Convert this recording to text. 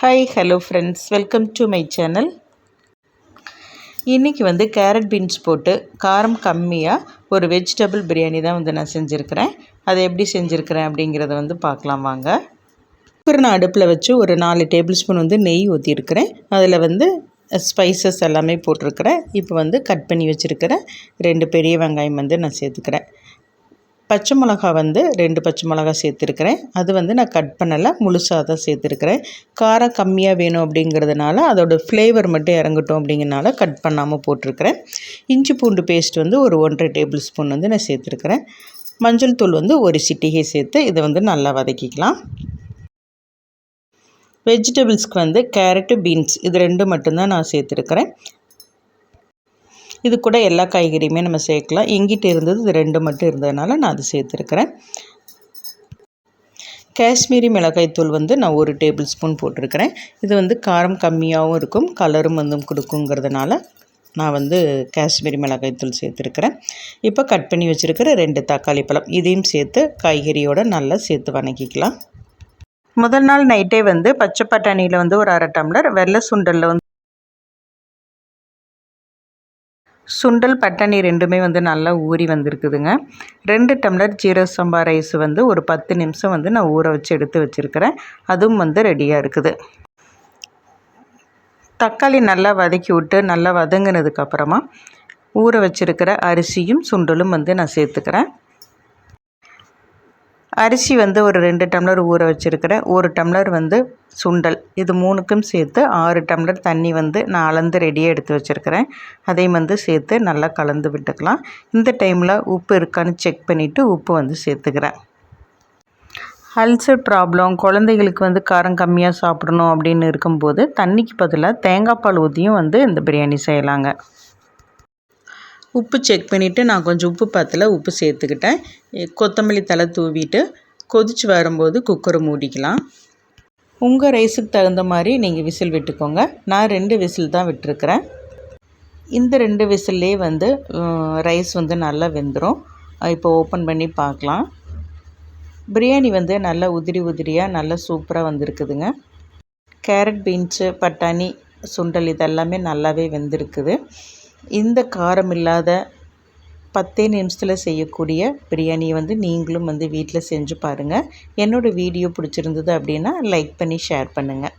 Hi hello friends welcome to my channel இன்றைக்கி வந்து carrot beans போட்டு காரம் கம்மியாக ஒரு வெஜிடபிள் பிரியாணி தான் வந்து நான் செஞ்சுருக்கிறேன். அதை எப்படி செஞ்சுருக்கிறேன் அப்படிங்கிறத வந்து பார்க்கலாம் வாங்க. குக்கர் நான் அடுப்பில் வச்சு ஒரு நாலு டேபிள் ஸ்பூன் வந்து நெய் ஊற்றிருக்கிறேன் அதில் வந்து ஸ்பைசஸ் எல்லாமே போட்டிருக்கிறேன். இப்போ வந்து கட் பண்ணி வச்சுருக்கிறேன் ரெண்டு பெரிய வெங்காயம் வந்து நான் சேர்த்துக்கிறேன். பச்சை மிளகா வந்து ரெண்டு பச்சை மிளகா சேர்த்துருக்கிறேன். அது வந்து நான் கட் பண்ணலை முழுசாக தான் சேர்த்துருக்கிறேன். காரம் கம்மியாக வேணும் அப்படிங்கிறதுனால அதோடய ஃப்ளேவர் மட்டும் இறங்கட்டும் அப்படிங்கிறனால கட் பண்ணாமல் போட்டிருக்கிறேன். இஞ்சி பூண்டு பேஸ்ட் வந்து ஒரு ஒன்றரை டேபிள் ஸ்பூன் வந்து நான் சேர்த்துருக்கிறேன். மஞ்சள் தூள் வந்து ஒரு சிட்டிகை சேர்த்து இதை வந்து நல்லா வதக்கிக்கலாம். வெஜிடபிள்ஸ்க்கு வந்து கேரட்டு பீன்ஸ் இது ரெண்டு மட்டும்தான் நான் சேர்த்துருக்கிறேன். இது கூட எல்லா காய்கறியுமே நம்ம சேர்க்கலாம். எங்கிட்ட இருந்தது இது ரெண்டு மட்டும் இருந்ததுனால நான் அது சேர்த்துருக்குறேன். காஷ்மீரி மிளகாய்த்தூள் வந்து நான் ஒரு டேபிள் ஸ்பூன் போட்டிருக்கிறேன். இது வந்து காரம் கம்மியாகவும் இருக்கும் கலரும் வந்து கொடுக்குங்கிறதுனால நான் வந்து காஷ்மீரி மிளகாய்த்தூள் சேர்த்துருக்கிறேன். இப்போ கட் பண்ணி வச்சுருக்கிற ரெண்டு தக்காளி பழம் இதையும் சேர்த்து காய்கறியோடு நல்லா சேர்த்து வணக்கிக்கலாம். முதல் நாள் நைட்டே வந்து பச்சை பட்டாணியில் வந்து ஒரு அரை டம்ளர் வெள்ளை சுண்டலில் வந்து சுண்டல் பட்டாணி ரெண்டுமே வந்து நல்லா ஊறி வந்திருக்குதுங்க. ரெண்டு டம்ளர் ஜீரோ சம்பா ரைஸ் வந்து ஒரு பத்து நிமிஷம் வந்து நான் ஊற வச்சு எடுத்து வச்சுருக்கிறேன். அதுவும் வந்து ரெடியாக இருக்குது. தக்காளி நல்லா வதக்கி விட்டு நல்லா வதங்கினதுக்கப்புறமா ஊற வச்சுருக்கிற அரிசியும் சுண்டலும் வந்து நான் சேர்த்துக்கிறேன். அரிசி வந்து ஒரு ரெண்டு டம்ளர் ஊற வச்சுருக்கிறேன் ஒரு டம்ளர் வந்து சுண்டல். இது மூணுக்கும் சேர்த்து ஆறு டம்ளர் தண்ணி வந்து நான் அளந்து ரெடியாக எடுத்து வச்சுருக்கிறேன். அதையும் வந்து சேர்த்து நல்லா கலந்து விட்டுக்கலாம். இந்த டைமில் உப்பு இருக்கான்னு செக் பண்ணிவிட்டு உப்பு வந்து சேர்த்துக்கிறேன். அல்சர் ப்ராப்ளம் குழந்தைகளுக்கு வந்து காரம் கம்மியாக சாப்பிடணும் அப்படின்னு இருக்கும்போது தண்ணிக்கு பதிலாக தேங்காய் பால் ஊற்றியும் வந்து இந்த பிரியாணி செய்யலாங்க. உப்பு செக் பண்ணிவிட்டு நான் கொஞ்சம் உப்பு பத்தில் உப்பு சேர்த்துக்கிட்டேன். கொத்தமல்லி தலை தூவிட்டு கொதித்து வரும்போது குக்கரை மூடிக்கலாம். உங்கள் ரைஸுக்கு தகுந்த மாதிரி நீங்கள் விசில் விட்டுக்கோங்க. நான் ரெண்டு விசில் தான் விட்டுருக்குறேன். இந்த ரெண்டு விசில்லே வந்து ரைஸ் வந்து நல்லா வெந்துடும் இப்போ ஓப்பன் பண்ணி பார்க்கலாம். பிரியாணி வந்து நல்லா உதிரி உதிரியாக நல்லா சூப்பராக வந்திருக்குதுங்க. கேரட் பீன்ஸு பட்டாணி சுண்டல் இதெல்லாமே நல்லாவே வெந்திருக்குது. இந்த காரம் இல்லாத பத்தே நிமிஷத்தில் செய்யக்கூடிய பிரியாணியை வந்து நீங்களும் வந்து வீட்டில் செஞ்சு பாருங்கள் என்னோடய வீடியோ பிடிச்சிருந்தது அப்படின்னா லைக் பண்ணி ஷேர் பண்ணுங்கள்